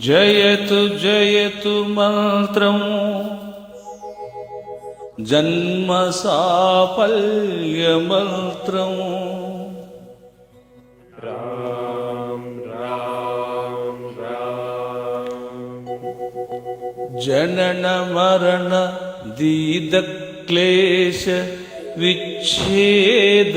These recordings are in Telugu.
జయతు జయతు మంత్రం జన్మ సాఫల్య మంత్రం జనన మరణ దీద క్లేశ విచ్ఛేద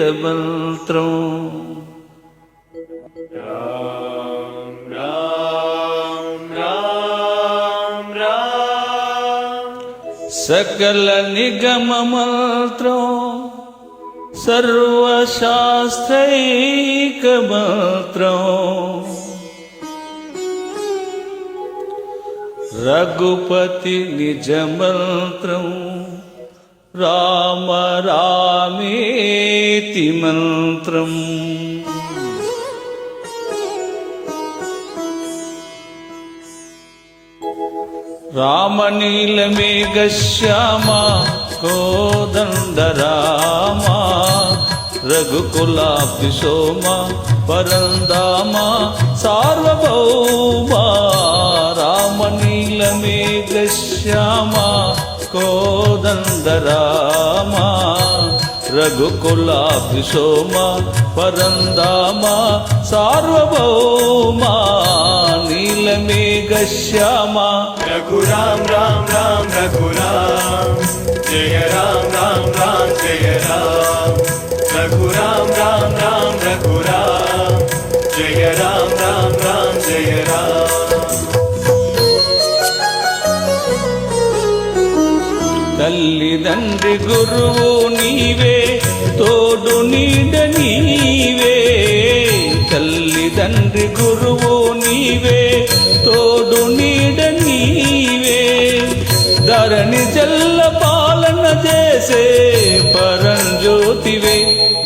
సకల నిగమ మంత్రం సర్వశాస్త్రైక మంత్రం రఘుపతి నిజ మంత్రం రామ రామేతి మంత్రం. రామనీలమేఘశ్యామ కోదండ రామ రఘుకులాబ్ది సోమ పరందామ సార్వభౌమ రామనీలమేఘశ్యామ కోదండ రామ రఘుకులాబ్ది సోమ పరందామ సార్వభౌమ నీలమేఘ శ్యామ रघुराम राम राम रघुराम जय राम राम राम जय राम रघुराम राम राम रघुराम जय राम राम राम जय राम తల్లిదండ్రి గురువు నీవే తోడు నీడ నీవే తల్లిదండ్రి గురువు నీవే ధరణి జల్ల పాలన చేసే పరంజ్యోతివే.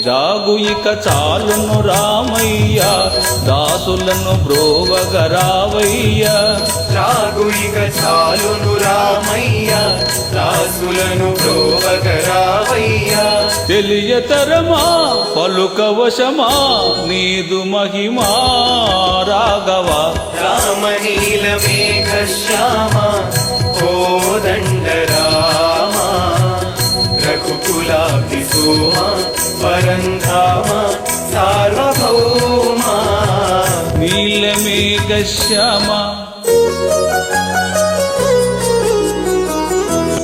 జాగు ఇక చాలును రామయ్య దాసులను బ్రోవగరావయ్య. రాగు ఇక చాలును రామయ్య దాసులను ప్రోవగరావయ్య తెలియతరమా పలుకవశమా నీదు మహిమా రాఘవ. రామనీల మేఘ శ్యామ శ్యామ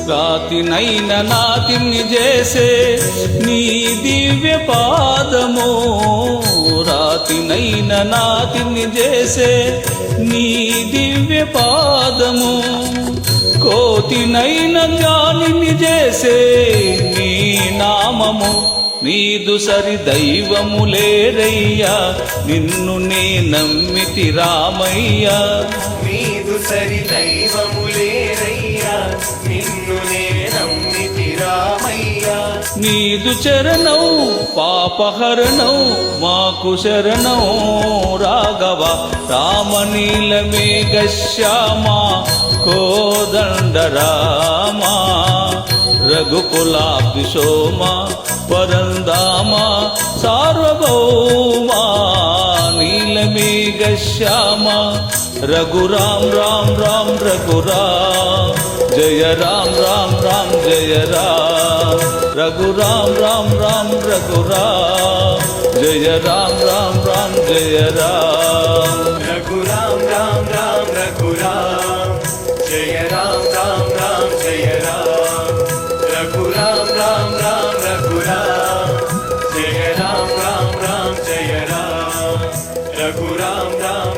రాతినైన నాతిని చేసే నీ దివ్య పాదము. రాతినైన నాతిని చేసే నీ దివ్య పాదము. కోతినైన జ్ఞానిని చేసే నీ నామము. నీదు సరి దైవము లేరయ్యా నిన్ను నే నమ్మితి రామయ్యా. నీదు సరి దైవములేరయ్యా నిన్ను నే నమ్మితి రామయ్యా. నీదు చరణం పాపహరణం మాకు శరణం రాఘవ రామనీలమేఘ శ్యామ కోదండ రామ రఘుకులాబ్ది సోమా వరందామా సార్వభౌమా నీలమేఘ శ్యామ రఘురాం రాం రాం రఘురాం జయ రాం రాం రాం జయ రాం రఘురాం రాం రాం రఘురాం జయ రాం రాం రాం జయ రాం రఘురాం రాం రాం రఘురాం జయ రాం రాం రాం జయ రాం रघुराम राम राम रघुराम